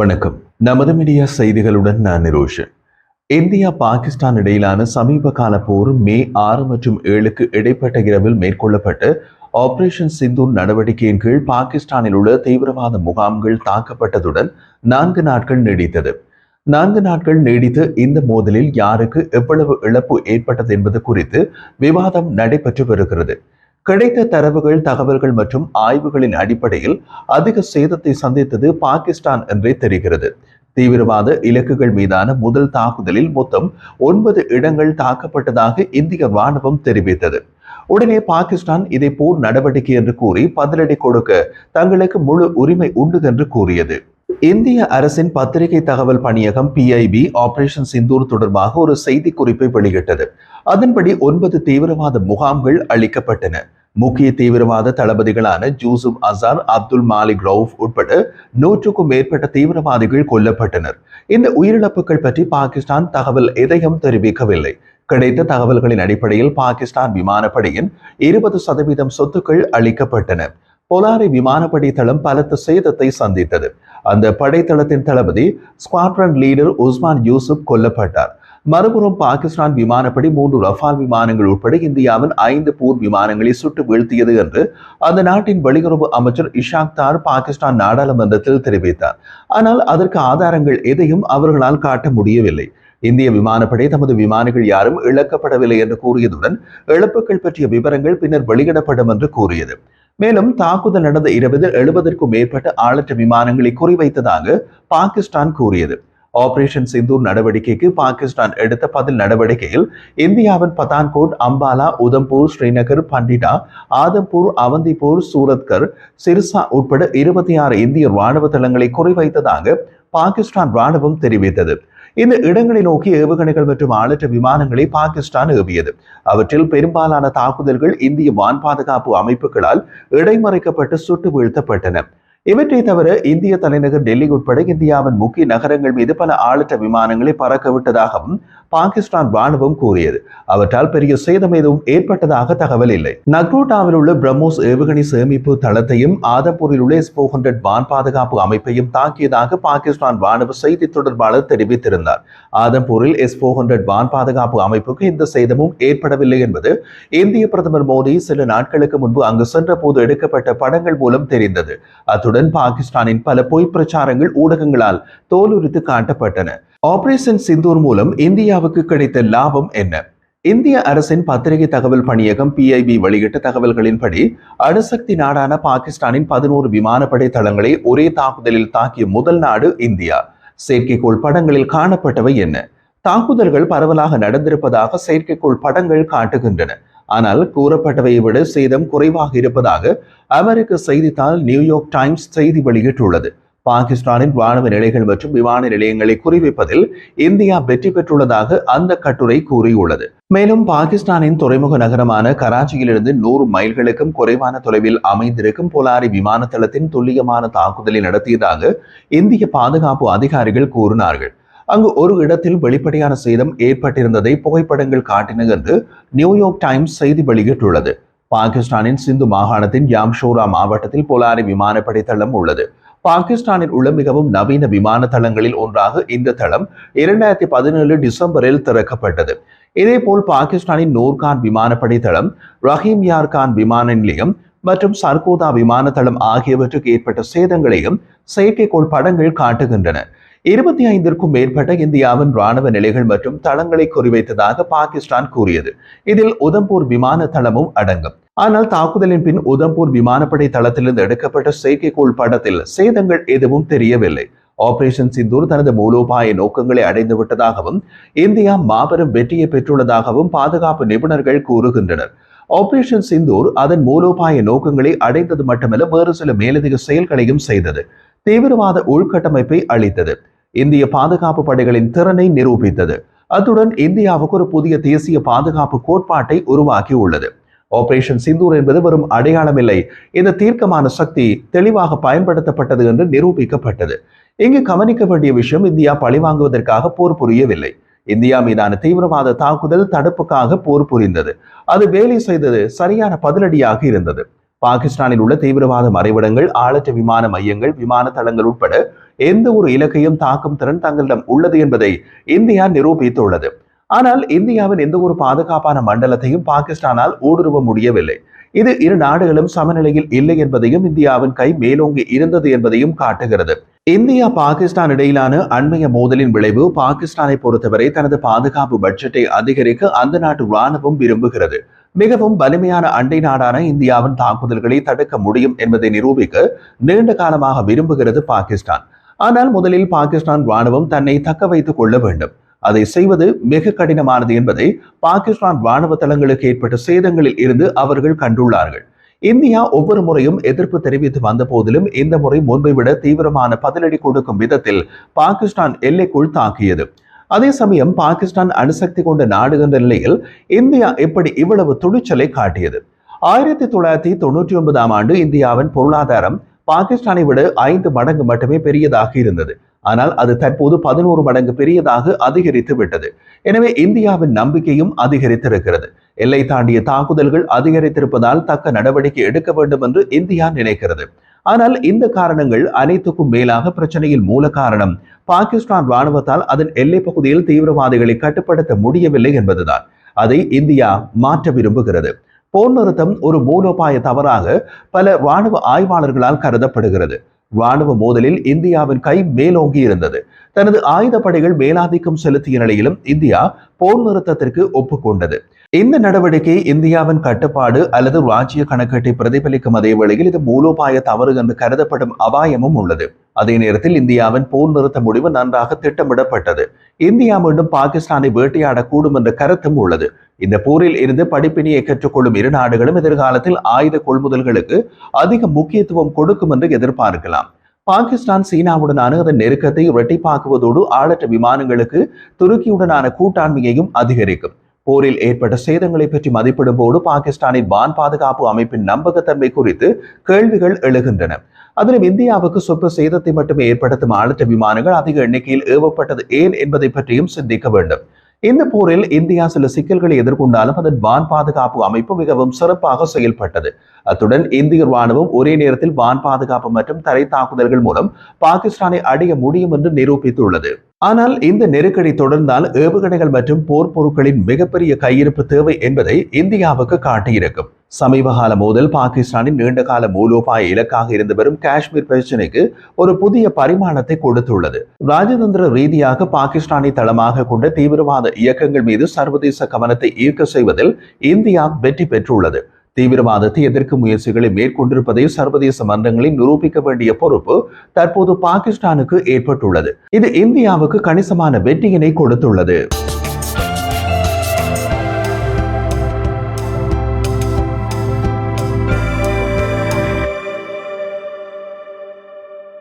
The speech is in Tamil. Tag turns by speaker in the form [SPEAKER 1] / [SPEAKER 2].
[SPEAKER 1] வணக்கம். நமது மீடியா செய்திகளுடன் நான் நிரோஷன். இந்தியா பாகிஸ்தான் இடையிலான சமீப கால போர் மே ஆறு மற்றும் ஏழுக்கு இடைப்பட்ட இரவில் மேற்கொள்ளப்பட்ட ஆபரேஷன் சிந்து நடவடிக்கையின் கீழ் பாகிஸ்தானில் உள்ள தீவிரவாத முகாம்கள் தாக்கப்பட்டதுடன் நான்கு நாட்கள் நீடித்தது. நான்கு நாட்கள் நீடித்த இந்த மோதலில் யாருக்கு எவ்வளவு இழப்பு ஏற்பட்டது என்பது குறித்து விவாதம் நடைபெற்று வருகிறது. கிடைத்த தரவுகள் தகவல்கள் மற்றும் ஆய்வுகளின் அடிப்படையில் அதிக சேதத்தை சந்தித்தது பாகிஸ்தான் என்றே தெரிகிறது. தீவிரவாத இலக்குகள் மீதான முதல் தாக்குதலில் மொத்தம் ஒன்பது இடங்கள் தாக்கப்பட்டதாக இந்திய ராணுவம் தெரிவித்தது. உடனே பாகிஸ்தான் இதை போர் நடவடிக்கை என்று கூறி பதிலடி கொடுக்க தங்களுக்கு முழு உரிமை உண்டு என்று கூறியது. இந்திய அரசின் பத்திரிகை தகவல் பணியகம் பிஐபி ஆபரேஷன் சிந்தூர் தொடர்பாக ஒரு செய்தி குறிப்பை வெளியிட்டது. அதன்படி ஒன்பது தீவிரவாத முகாம்கள் அளிக்கப்பட்டன. முக்கிய தீவிரவாத தளபதிகளான ஜூசுப் அசார் அப்துல் மாலிக் ரவுஃப் உட்பட நூற்றுக்கும் மேற்பட்ட தீவிரவாதிகள் கொல்லப்பட்டனர். இந்த உயிரிழப்புகள் பற்றி பாகிஸ்தான் தகவல் எதையும் தெரிவிக்கவில்லை. கிடைத்த தகவல்களின் அடிப்படையில் பாகிஸ்தான் விமானப்படையின் இருபது சதவீதம் சொத்துக்கள் அளிக்கப்பட்டன. பொலாரி விமானப்படை தளம் பலத்த சேதத்தை சந்தித்தது. அந்த படைத்தளத்தின் தளபதி ஸ்குவாட்ரன் லீடர் உஸ்மான் யூசுப் கொல்லப்பட்டார். மறுபுறம் பாகிஸ்தான் விமானப்படை மூன்று ரஃபால் விமானங்கள் உட்பட இந்தியாவின் ஐந்து போர் விமானங்களை சுட்டு வீழ்த்தியது என்று அந்த நாட்டின் வெளியுறவு அமைச்சர் இஷாக் தார் பாகிஸ்தான் நாடாளுமன்றத்தில் தெரிவித்தார். ஆனால் அதற்கு ஆதாரங்கள் எதையும் அவர்களால் காட்ட முடியவில்லை. இந்திய விமானப்படை தமது விமானிகள் யாரும் இழக்கப்படவில்லை என்று கூறியதுடன் இழப்புகள் பற்றிய விவரங்கள் பின்னர் வெளியிடப்படும் என்று கூறியது. மேலும் தாக்குதல் நடந்த இருபதில் எழுபதற்கும் மேற்பட்ட ஆளற்ற விமானங்களை குறிவைத்ததாக பாகிஸ்தான் கூறியது. ஆபரேஷன் சிந்தூர் நடவடிக்கைக்கு பாகிஸ்தான் எடுத்த பதில் நடவடிக்கையில் இந்தியாவின் பதான்கோட் அம்பாலா உதம்பூர் ஸ்ரீநகர் பண்டிடா ஆதம்பூர் அவந்திப்பூர் சூரத்கர் சிர்சா உட்பட இருபத்தி ஆறு இந்திய ராணுவ தளங்களை குறிவைத்ததாக பாகிஸ்தான் ராணுவம் தெரிவித்தது. இந்த இடங்களை நோக்கி ஏவுகணைகள் மற்றும் ஆளற்ற விமானங்களை பாகிஸ்தான் ஏவியது அவற்றில் பெரும்பாலான தாக்குதல்கள் இந்திய வான் பாதுகாப்பு அமைப்புகளால் இடைமறைக்கப்பட்டு சுட்டு வீழ்த்தப்பட்டன இவற்றை தவிர இந்திய தலைநகர் டெல்லி உட்பட இந்தியாவின் முக்கிய நகரங்கள் மீது பல ஆளற்ற விமானங்களை பறக்க விட்டதாகவும் பாகிஸ்தான் ராணுவம் கூறியது. அவற்றால் பெரிய சேதம் எதுவும் ஏற்பட்டதாக தகவல் இல்லை. நக்ரோட்டாவில் உள்ள பிரம்மோஸ் ஏவுகணை சேமிப்பு தளத்தையும் ஆதம்பூரில் உள்ள எஸ் ஹண்ட்ரட் வான் பாதுகாப்பு அமைப்பையும் தாக்கியதாக பாகிஸ்தான் ராணுவ செய்தி தொடர்பாளர் தெரிவித்திருந்தார். ஆதம்பூரில் எஸ்போ ஹண்ட்ரட் வான் பாதுகாப்பு அமைப்புக்கு எந்த சேதமும் ஏற்படவில்லை என்பது இந்திய பிரதமர் மோடி சில நாட்களுக்கு முன்பு அங்கு சென்ற போது எடுக்கப்பட்ட படங்கள் மூலம் தெரிந்தது. அத்துடன் அத்துடன் பாகிஸ்தானின் பல பொய் பிரச்சாரங்கள் ஊடகங்களால் தோலுரித்து காட்டப்பட்டன. ஆபரேஷன் சிந்தூர் மூலம் இந்தியாவுக்கு கிடைத்த லாபம் என்ன? இந்திய அரசின் பத்திரிகை தகவல் பணியகம் பிஐபி வெளியிட்ட தகவல்களின்படி அணுசக்தி நாடான பாகிஸ்தானின் பதினோரு விமானப்படை தளங்களை ஒரே தாக்குதலில் தாக்கிய முதல் நாடு இந்தியா. செயற்கைக்கோள் படங்களில் காணப்பட்டவை என்ன? தாக்குதல்கள் பரவலாக நடந்திருப்பதாக செயற்கைக்கோள் படங்கள் காட்டுகின்றன. ஆனால் கூறப்பட்டவையை விட சேதம் குறைவாக இருப்பதாக அமெரிக்க செய்தித்தாள் நியூயார்க் டைம்ஸ் செய்தி வெளியிட்டுள்ளது. பாகிஸ்தானின் ராணுவ நிலைகள் மற்றும் விமான நிலையங்களை குறிவைப்பதில் இந்தியா வெற்றி பெற்றுள்ளதாக அந்த கட்டுரை கூறியுள்ளது. மேலும் பாகிஸ்தானின் துறைமுக நகரமான கராச்சியிலிருந்து நூறு மைல்களுக்கும் குறைவான தொலைவில் அமைந்திருக்கும் போலாரி விமான தளத்தின் துல்லியமான தாக்குதலை நடத்தியதாக இந்திய பாதுகாப்பு அதிகாரிகள் கூறினார்கள். அங்கு ஒரு இடத்தில் வெளிப்படையான சேதம் ஏற்பட்டிருந்ததை புகைப்படங்கள் காட்டின என்று நியூயார்க் டைம்ஸ் செய்தி வெளியிட்டுள்ளது. பாகிஸ்தானின் சிந்து மாகாணத்தின் யாம்ஷோரா மாவட்டத்தில் போலாரி விமானப்படை தளம் உள்ளது. பாகிஸ்தானில் உள்ள மிகவும் நவீன விமான தளங்களில் ஒன்றாக இந்த தளம் இரண்டாயிரத்தி பதினேழு டிசம்பரில் திறக்கப்பட்டது. இதேபோல் பாகிஸ்தானின் நூர்கான் விமானப்படை தளம் ரஹீம் யார் கான் விமான நிலையம் மற்றும் சர்கோதா விமான தளம் ஆகியவற்றுக்கு ஏற்பட்ட சேதங்களையும் செயற்கைக்கோள் படங்கள் காட்டுகின்றன. இருபத்தி ஐந்திற்கும் மேற்பட்ட இந்தியாவின் ராணுவ நிலைகள் மற்றும் தளங்களை குறிவைத்ததாக பாகிஸ்தான் கூறியது. இதில் உதம்பூர் விமான தளமும் அடங்கும். ஆனால் தாக்குதலின் பின் உதம்பூர் விமானப்படை தளத்திலிருந்து எடுக்கப்பட்ட செயற்கைக்கோள் படத்தில் சேதங்கள் எதுவும் தெரியவில்லை. ஆபரேஷன் சிந்தூர் தனது மூலோபாய நோக்கங்களை அடைந்து விட்டதாகவும் இந்தியா மாபெரும் வெற்றியை பெற்றுள்ளதாகவும் பாதுகாப்பு நிபுணர்கள் கூறுகின்றனர். ஆபரேஷன் சிந்தூர் அதன் மூலோபாய நோக்கங்களை அடைந்தது மட்டுமல்ல வேறு சில மேலதிக செயல்களையும் செய்தது. தீவிரவாத உள்கட்டமைப்பை அளித்தது. இந்திய பாதுகாப்பு படைகளின் திறனை நிரூபித்தது. அத்துடன் இந்தியாவுக்கு ஒரு புதிய தேசிய பாதுகாப்பு கோட்பாட்டை உருவாக்கி உள்ளது ஆபரேஷன் சிந்தூர் என்பது வரும் அடையாளமில்லை. இந்த தீர்க்கமான சக்தி தெளிவாக பயன்படுத்தப்பட்டது என்று நிரூபிக்கப்பட்டது. இங்கு கவனிக்க வேண்டிய விஷயம் இந்தியா பழிவாங்குவதற்காக போர் புரியவில்லை. இந்தியா மீதான தீவிரவாத தாக்குதல் தடுப்புக்காக போர் புரிந்தது. அது வேலை செய்தது சரியான பதிலடியாக இருந்தது. பாகிஸ்தானில் உள்ள தீவிரவாத மறைவிடங்கள் ஆளற்ற விமான மையங்கள் விமான தளங்கள் உட்பட எந்த ஒரு இலக்கையும் தாக்கும் திறன் தங்களிடம் உள்ளது என்பதை இந்தியா நிரூபித்துள்ளது. ஆனால் இந்தியாவின் எந்த ஒரு பாதுகாப்பான மண்டலத்தையும் பாகிஸ்தானால் ஊடுருவ முடியவில்லை. இது இரு நாடுகளும் சமநிலையில் இல்லை என்பதையும் இந்தியாவின் கை மேலோங்கி இருந்தது என்பதையும் காட்டுகிறது. இந்தியா பாகிஸ்தான் இடையிலான அண்மைய மோதலின் விளைவு பாகிஸ்தானை பொறுத்தவரை தனது பாதுகாப்பு பட்ஜெட்டை அதிகரிக்க அந்த நாட்டு ராணுவம் விரும்புகிறது. மிகவும் வலிமையான அண்டை நாடான இந்தியாவின் தாக்குதல்களை தடுக்க முடியும் என்பதை நிரூபிக்க நீண்ட காலமாக விரும்புகிறது பாகிஸ்தான். ஆனால் முதலில் பாகிஸ்தான் ராணுவம் தன்னை தக்க வைத்துக் கொள்ள வேண்டும். அதை செய்வது மிக கடினமானது என்பதை பாகிஸ்தான் ராணுவ தளங்களுக்கு ஏற்பட்ட சேதங்களில் இருந்து அவர்கள் கண்டுள்ளார்கள். இந்தியா ஒவ்வொரு முறையும் எதிர்ப்பு தெரிவித்து வந்த போதிலும் இந்த முறை முன்பை விட தீவிரமான பதிலடி கொடுக்கும் விதத்தில் பாகிஸ்தான் எல்லைக்குள் தாக்கியது. அதே சமயம் பாகிஸ்தான் அணுசக்தி கொண்ட நாடு என்ற நிலையில் இந்தியா எப்படி இவ்வளவு துணிச்சலை காட்டியது. ஆயிரத்தி தொள்ளாயிரத்தி தொண்ணூற்றி ஒன்பதாம் ஆண்டு இந்தியாவின் பொருளாதாரம் பாகிஸ்தானை விட ஐந்து மடங்கு மட்டுமே பெரியதாக இருந்தது. ஆனால் அது தற்போது பதினோரு மடங்கு பெரியதாக அதிகரித்து விட்டது. எனவே இந்தியாவின் நம்பிக்கையும் அதிகரித்திருக்கிறது. எல்லை தாண்டிய தாக்குதல்கள் அதிகரித்திருப்பதால் தக்க நடவடிக்கை எடுக்க வேண்டும் என்று இந்தியா நினைக்கிறது. ஆனால் இந்த காரணங்கள் அனைத்துக்கும் மேலாக பிரச்சனையில் மூல காரணம் பாகிஸ்தான் ராணுவத்தால் அதன் எல்லை பகுதியில் தீவிரவாதிகளை கட்டுப்படுத்த முடியவில்லை என்பதுதான். அதை இந்தியா மாற்ற விரும்புகிறது. போர் நிறுத்தம் ஒரு மூலோபாய தவறாக பல ராணுவ ஆய்வாளர்களால் கருதப்படுகிறது. ராணுவ மோதலில் இந்தியாவின் கை மேலோங்கி இருந்தது. தனது ஆயுதப்படைகள் மேலாதிக்கம் செலுத்திய நிலையிலும் இந்தியா போர் நிறுத்தத்திற்கு ஒப்புக்கொண்டது. இந்த நடவடிக்கை இந்தியாவின் கட்டுப்பாடு அல்லது ராஜ்ய கணக்கீட்டை பிரதிபலிக்கும் அதே வேளையில் இது மூலோபாய தவறு என்று கருதப்படும் அபாயமும் உள்ளது. அதே நேரத்தில் இந்தியாவின் போர் நிறுத்த முடிவு நன்றாக திட்டமிடப்பட்டது. இந்தியா மீண்டும் பாகிஸ்தானை வேட்டையாடக்கூடும் என்ற கருத்தும் உள்ளது. இந்த போரில் இருந்து படிப்பினையை கற்றுக்கொள்ளும் இரு நாடுகளும் எதிர்காலத்தில் ஆயுத கொள்முதல்களுக்கு அதிக முக்கியத்துவம் கொடுக்கும் என்று எதிர்பார்க்கலாம். பாகிஸ்தான் சீனாவுடனான அதன் நெருக்கத்தை இரட்டிப்பாக்குவதோடு ஆளற்ற விமானங்களுக்கு துருக்கியுடனான கூட்டாண்மையையும் அதிகரிக்கும். போரில் ஏற்பட்ட சேதங்களை பற்றி மதிப்பிடும் போது பாகிஸ்தானின் வான் பாதுகாப்பு அமைப்பின் நம்பகத்தன்மை குறித்து கேள்விகள் எழுகின்றன. அதிலும் இந்தியாவுக்கு சொற்ப சேதத்தை மட்டுமே ஏற்படுத்தும் ஆளற்ற விமானங்கள் அதிக எண்ணிக்கையில் ஏவப்பட்டது ஏன் என்பதை பற்றியும் சிந்திக்க வேண்டும் இந்த போரில் இந்தியா சில சிக்கல்களை எதிர்கொண்டாலும் அதன் வான் பாதுகாப்பு அமைப்பு மிகவும் சிறப்பாக செயல்பட்டது அத்துடன் இந்திய ராணுவம் ஒரே நேரத்தில் வான் பாதுகாப்பு மற்றும் தரை தாக்குதல்கள் மூலம் பாகிஸ்தானை அடைய முடியும் என்று நிரூபித்துள்ளது ஆனால் இந்த நெருக்கடி தொடர்ந்தால் ஏவுகணைகள் மற்றும் போர் பொருட்களின் மிகப்பெரிய கையிருப்பு தேவை என்பதை இந்தியாவுக்கு காட்டியிருக்கும் சமீபகால மோதல் பாகிஸ்தானின் நீண்டகால மூலோபாய இலக்காக இருந்து வரும் காஷ்மீர் பிரச்சினைக்கு ஒரு புதிய பரிமாணத்தை கொடுத்துள்ளது. ராஜதந்திர ரீதியாக பாகிஸ்தானை தளமாக கொண்ட தீவிரவாத இயக்கங்கள் மீது சர்வதேச கவனத்தை ஈர்க்க செய்வதில் இந்தியா வெற்றி பெற்றுள்ளது. தீவிரவாதத்தை எதிர்க்கும் முயற்சிகளை மேற்கொண்டிருப்பதை சர்வதேச மன்றங்களில் நிரூபிக்க வேண்டிய பொறுப்பு தற்போது பாகிஸ்தானுக்கு ஏற்பட்டுள்ளது. இது இந்தியாவுக்கு கணிசமான வெற்றியினை கொடுத்துள்ளது.